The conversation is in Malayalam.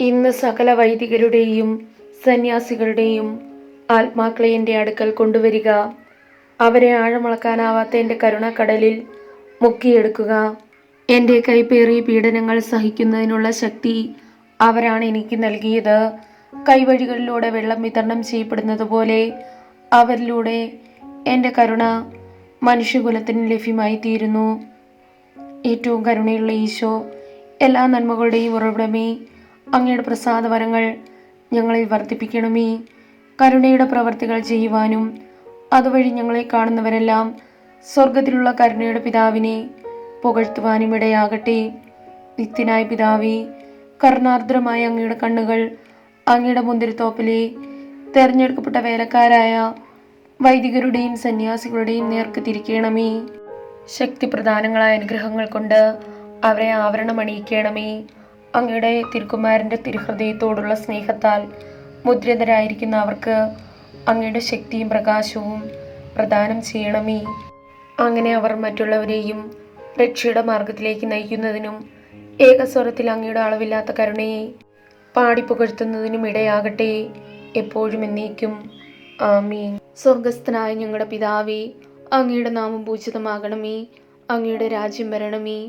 ഇന്ന് സകല വൈദികരുടെയും സന്യാസികളുടെയും ആത്മാക്കളെ എന്റെ അടുക്കൽ കൊണ്ടുവരിക. അവരെ ആഴമളക്കാനാവാത്ത എന്റെ കരുണക്കടലിൽ മുക്കിയെടുക്കുക. എന്റെ കൈപ്പേറിയ പീഡനങ്ങൾ സഹിക്കുന്നതിനുള്ള ശക്തി അവരാണ് എനിക്ക് നൽകിയത്. കൈവഴികളിലൂടെ വെള്ളം വിതരണം ചെയ്യപ്പെടുന്നത് പോലെ അവരിലൂടെ എന്റെ കരുണ മനുഷ്യകുലത്തിന് ലഭ്യമായി തീരുന്നു ഏറ്റവും കരുണയുള്ള ഈശോ എല്ലാ നന്മകളുടെയും ഉറവിടമേ അങ്ങയുടെ പ്രസാദവരങ്ങൾ ഞങ്ങളിൽ വർദ്ധിപ്പിക്കണമേ. കരുണയുടെ പ്രവർത്തികൾ ചെയ്യുവാനും അതുവഴി ഞങ്ങളെ കാണുന്നവരെല്ലാം സ്വർഗത്തിലുള്ള കരുണയുടെ പിതാവിനെ പുകഴ്ത്തുവാനും ഇടയാകട്ടെ. നിത്യനായ പിതാവി കരുണാർദ്രമായ അങ്ങയുടെ കണ്ണുകൾ അങ്ങയുടെ മുന്തിരിത്തോപ്പിലെ തെരഞ്ഞെടുക്കപ്പെട്ട വേലക്കാരായ വൈദികരുടെയും സന്യാസികളുടെയും നേർക്ക് തിരിക്കണമേ. ശക്തിപ്രധാനങ്ങളായ അനുഗ്രഹങ്ങൾ കൊണ്ട് അവരെ ആവരണമണിയിക്കണമേ. അങ്ങയുടെ തിരുക്കുമാരന്റെ തിരുഹൃദയത്തോടുള്ള സ്നേഹത്താൽ മുദ്രിതരായിരിക്കുന്ന അവർക്ക് അങ്ങയുടെ ശക്തിയും പ്രകാശവും പ്രദാനം ചെയ്യണമേ. അങ്ങനെ അവർ മറ്റുള്ളവരെയും രക്ഷയുടെ മാർഗത്തിലേക്ക് നയിക്കുന്നതിനും ഏകസ്വരത്തിൽ അങ്ങയുടെ അളവില്ലാത്ത കരുണയെ പാടിപ്പുകഴ്ത്തുന്നതിനും ഇടയാകട്ടെ. എപ്പോഴും എന്നേക്കും. ആമീൻ. സ്വർഗസ്ഥനായ ഞങ്ങളുടെ പിതാവേ അങ്ങയുടെ നാമം പൂജിതമാകണമേ. അങ്ങയുടെ രാജ്യം വരണമേ.